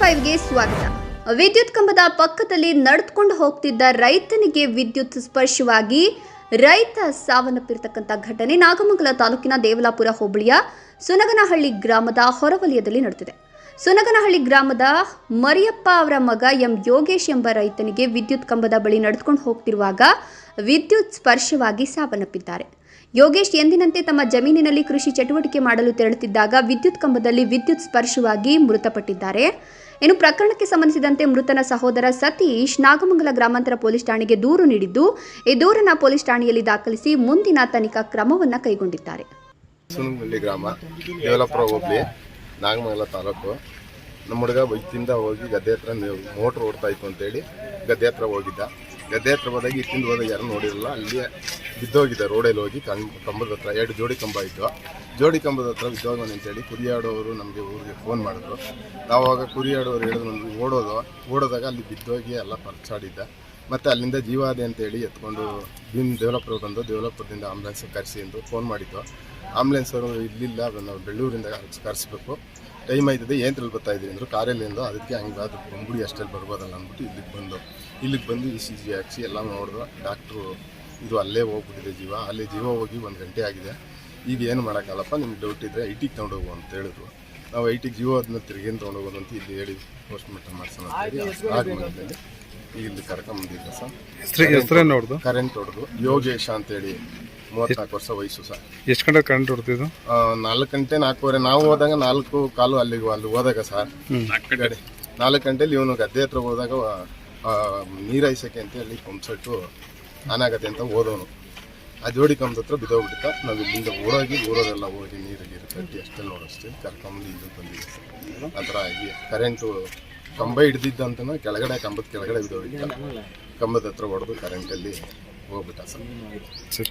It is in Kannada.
ಫೈವ್ಗೆ ಸ್ವಾಗತ. ವಿದ್ಯುತ್ ಕಂಬದ ಪಕ್ಕದಲ್ಲಿ ನಡೆದುಕೊಂಡು ಹೋಗ್ತಿದ್ದ ರೈತನಿಗೆ ವಿದ್ಯುತ್ ಸ್ಪರ್ಶವಾಗಿ ರೈತ ಸಾವನ್ನಪ್ಪಿರತಕ್ಕಂಥ ಘಟನೆ ನಾಗಮಂಗಲ ತಾಲೂಕಿನ ದೇವಲಾಪುರ ಹೋಬಳಿಯ ಸುನಗನಹಳ್ಳಿ ಗ್ರಾಮದ ಹೊರವಲಯದಲ್ಲಿ ನಡೆದಿದೆ. ಸುನಗನಹಳ್ಳಿ ಗ್ರಾಮದ ಮರಿಯಪ್ಪ ಅವರ ಮಗ ಎಂ ಯೋಗೇಶ್ ಎಂಬ ರೈತನಿಗೆ ವಿದ್ಯುತ್ ಕಂಬದ ಬಳಿ ನಡೆದುಕೊಂಡು ಹೋಗ್ತಿರುವಾಗ ವಿದ್ಯುತ್ ಸ್ಪರ್ಶವಾಗಿ ಸಾವನ್ನಪ್ಪಿದ್ದಾರೆ. ಯೋಗೇಶ್ ಎಂದಿನಂತೆ ತಮ್ಮ ಜಮೀನಿನಲ್ಲಿ ಕೃಷಿ ಚಟುವಟಿಕೆ ಮಾಡಲು ತೆರಳುತ್ತಿದ್ದಾಗ ವಿದ್ಯುತ್ ಕಂಬದಲ್ಲಿ ವಿದ್ಯುತ್ ಸ್ಪರ್ಶವಾಗಿ ಮೃತಪಟ್ಟಿದ್ದಾರೆ. ಇನ್ನು ಪ್ರಕರಣಕ್ಕೆ ಸಂಬಂಧಿಸಿದಂತೆ ಮೃತನ ಸಹೋದರ ಸತೀಶ್ ನಾಗಮಂಗಲ ಗ್ರಾಮಾಂತರ ಪೊಲೀಸ್ ಠಾಣೆಗೆ ದೂರು ನೀಡಿದ್ದು, ಈ ದೂರನ್ನ ಪೊಲೀಸ್ ಠಾಣೆಯಲ್ಲಿ ದಾಖಲಿಸಿ ಮುಂದಿನ ತನಿಖಾ ಕ್ರಮವನ್ನು ಕೈಗೊಂಡಿದ್ದಾರೆ. ನಾಗಮಂಗಲ ತಾಲೂಕು. ನಮ್ಮ ಹುಡುಗ ಬೈಕಿಂದ ಹೋಗಿ ಗದ್ದೆ ಹತ್ರ ಮೋಟ್ರ್ ಓಡ್ತಾ ಇತ್ತು ಅಂತೇಳಿ ಗದ್ದೆ ಹತ್ರ ಹೋಗಿದ್ದ. ಗದ್ದೆ ಹತ್ರ ಹೋದಾಗ ಇತ್ತಿಂದ ಹೋದಾಗ ಯಾರು ನೋಡಿರಲ್ಲ ಅಲ್ಲಿ ಬಿದ್ದೋಗಿದ್ದ ರೋಡಲ್ಲಿ ಹೋಗಿ ಕಂ ಕಂಬದ ಹತ್ರ ಎರಡು ಜೋಡಿ ಕಂಬ ಇತ್ತು. ಜೋಡಿ ಕಂಬದ ಹತ್ರ ಬಿದ್ದೋಗೋಣ ಅಂತೇಳಿ ಕುರಿಯಾಡೋರು ನಮಗೆ ಊರಿಗೆ ಫೋನ್ ಮಾಡಿದ್ರು. ನಾವಾಗ ಕುರಿಯಾಡೋರು ಹೇಳಿದ್ರು ನಮಗೆ ಓಡೋದು. ಓಡೋದಾಗ ಅಲ್ಲಿ ಬಿದ್ದೋಗಿ ಎಲ್ಲ ಪರ್ಚಾಡಿದ್ದ. ಮತ್ತು ಅಲ್ಲಿಂದ ಜೀವಾದೆ ಅಂತೇಳಿ ಎತ್ಕೊಂಡು ಭೀಮ್ ಡೆವಲಪರ್ ಬಂದು ಡೆವಲಪರ್ದಿಂದ ಆಂಬುಲೆನ್ಸ್ ಕರೆಸಿ ಎಂದು ಫೋನ್ ಮಾಡಿದ್ದು. ಆಂಬುಲೆನ್ಸ್ ಅವರು ಇಲ್ಲಿಲ್ಲ ನಾವು ಬೆಳ್ಳೂರಿಂದ ಕರೆಸ್ಬೇಕು. ಟೈಮ್ ಆಯ್ತದೆ ಏನ್ರಲ್ಲಿ ಬರ್ತಾ ಇದ್ದೀವಿ ಅಂದರು ಕಾರಲ್ಲಿ ಎಂದು ಅದಕ್ಕೆ ಹಂಗೆ ಅದು ಬಂಬುಡಿ ಅಷ್ಟಲ್ಲಿ ಬರ್ಬೋದಲ್ಲ ಅಂದ್ಬಿಟ್ಟು ಇಲ್ಲಿಗೆ ಬಂದು ಇಲ್ಲಿಗೆ ಬಂದು ಇ ಸಿ ಜಿ ಹಾಕ್ಸಿ ಎಲ್ಲ ನೋಡಿದ್ರು ಡಾಕ್ಟ್ರು ಇದು ಅಲ್ಲೇ ಹೋಗ್ಬಿಟ್ಟಿದೆ ಜೀವ. ಅಲ್ಲಿ ಜೀವ ಹೋಗಿ ಒಂದು ಗಂಟೆ ಆಗಿದೆ. ಈಗ ಏನು ಮಾಡೋಕ್ಕಲ್ಲಪ್ಪ ನಿಮ್ಗೆ ಡೌಟ್ ಇದ್ದರೆ ಐಟಿಗೆ ತೊಗೊಂಡೋಗು ಅಂತ ಹೇಳಿದ್ರು. ನಾವು ಐ ಟಿ ಜಿಯೋ ಅದನ್ನ ತಿರುಗೇನು ತೊಗೊಂಡೋಗೋದು ಅಂತ ಇಲ್ಲಿ ಹೇಳಿ ಪೋಸ್ಟ್ ಮಾರ್ಟಮ್ ಮಾಡ್ಸೋಣ ಅಂತ ಹೇಳಿ ಇಲ್ಲಿ ಕರ್ಕೊಂಬಂದಿದ್ದೆ ಸರ್? ಹೆಸರೇನು ನೋಡ್ದು ಕರೆಂಟ್ ಹೊಡೆದು ಯೋಗೇಶ ಅಂತೇಳಿ ಮೂವತ್ನಾಲ್ಕು ವರ್ಷ ವಯಸ್ಸು ಸರ್. ಎಷ್ಟು ಗಂಟೆ ಕರೆಂಟ್ ಹೊಡ್ತಿದ್ದು ನಾಲ್ಕು ಗಂಟೆ ನಾಲ್ಕೂವರೆ. ನಾವು ಹೋದಾಗ ನಾಲ್ಕು ಕಾಲು ಅಲ್ಲಿಗೆ ಅಲ್ಲಿ ಹೋದಾಗ ಸರ್. ಕಡೆ ನಾಲ್ಕು ಗಂಟೆಲಿ ಇವನು ಗದ್ದೆ ಹತ್ರ ಹೋದಾಗ ಆ, ನೀರು ಹಾಯ್ಸಕ್ಕೆ ಅಂತ ಹೇಳಿ ಪಂಪ್ ಸೆಟ್ಟು ಆನ್ ಆಗತ್ತೆ ಅಂತ ಓದೋನು. ಆ ಜೋಡಿ ಕಂಬದ ಹತ್ರ ಬಿದ್ದೋಗ್ಬಿಡ್ತಾ ನಾವು ಇಲ್ಲಿಂದ ಊರಾಗಿ ಊರೋದೆಲ್ಲ ಹೋಗಿ ಕಟ್ಟಿ ಅಷ್ಟೆಲ್ಲ ನೋಡೋಷ್ಟೇ ಕರ್ಕೊಂಬಂದು ಇದು ಬಂದಿದೆ ಆ ಥರ ಆಗಿ ಕರೆಂಟು ಕಂಬ ಹಿಡ್ದಿದ್ದಂತನ ಕೆಳಗಡೆ, ಕಂಬದ ಕೆಳಗಡೆ ಬಿದ್ದೋಗಿದ್ದ. ಕಂಬದ ಹತ್ರ ಹೊಡೆದು ಕರೆಂಟಲ್ಲಿ ಹೋಗ್ಬಿಟ್ಟ ಸರಿ.